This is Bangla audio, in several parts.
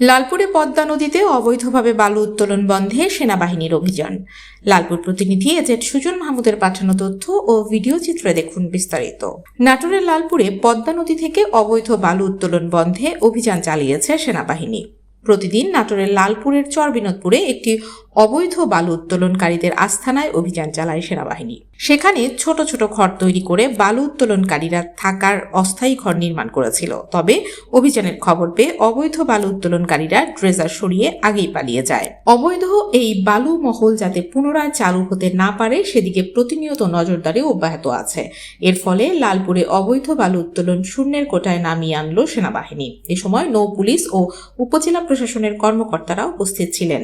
লালপুরে পদ্মা নদীতে অবৈধভাবে বালু উত্তোলন বন্ধে সেনাবাহিনীর অভিযান। লালপুর প্রতিনিধি এজেট সুজন মাহমুদের পাঠানো তথ্য ও ভিডিও চিত্রে দেখুন বিস্তারিত। নাটোরের লালপুরে পদ্মা নদী থেকে অবৈধ বালু উত্তোলন বন্ধে অভিযান চালিয়েছে সেনাবাহিনী। প্রতিদিন নাটোরের লালপুরের চর বিনোদপুরে একটি অবৈধ বালু উত্তোলনকারীদের আস্থানায় অভিযান চালায় সেনাবাহিনী। সেখানে ছোট ছোট ঘর তৈরি করে বালু উত্তোলনকারীরা থাকার অস্থায়ী ঘর নির্মাণ করেছিল। তবে অভিযানের খবর পেয়ে অবৈধ বালু উত্তোলনকারীরা ড্রেজার সরিয়ে আগেই পালিয়ে যায়। অবৈধ এই বালু মহল যাতে পুনরায় চালু হতে না পারে, সেদিকে প্রতিনিয়ত নজরদারি অব্যাহত আছে। এর ফলে লালপুরে অবৈধ বালু উত্তোলন শূন্যের কোটায় নামিয়ে আনলো সেনাবাহিনী। এ সময় নৌ পুলিশ ও উপজেলা প্রশাসনের কর্মকর্তারা উপস্থিত ছিলেন।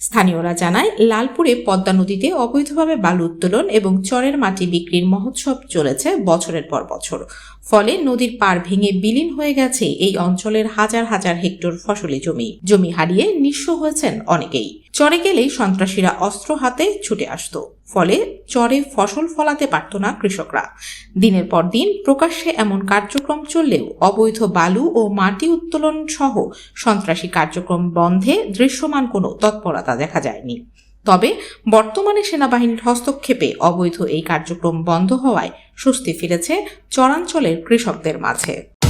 স্থানীয়রা জানায়, লালপুরে পদ্মা নদীতে অবৈধভাবে বালু উত্তোলন এবং চরের মাটি বিক্রির মহোৎসব চলেছে বছরের পর বছর। ফলে নদীর পার ভেঙে বিলীন হয়ে গেছে এই অঞ্চলের হাজার হাজার হেক্টর ফসলি জমি। জমি হারিয়ে নিঃস্ব হয়েছেন অনেকেই। চরে গেলেই সন্ত্রাসীরা অস্ত্র হাতে ছুটে আসতো। ফলে চরে ফসল ফলাতে পারত না কৃষকরা। দিনের পর দিন প্রকাশ্যে এমন কার্যক্রম চললেও অবৈধ বালু ও মাটি উত্তোলন সহ সন্ত্রাসী কার্যক্রম বন্ধে দৃশ্যমান কোনো তৎপরতা দেখা যায়নি। তবে বর্তমানে সেনাবাহিনীর হস্তক্ষেপে অবৈধ এই কার্যক্রম বন্ধ হওয়ায় স্বস্তি ফিরেছে চরাঞ্চলের কৃষকদের মাঝে।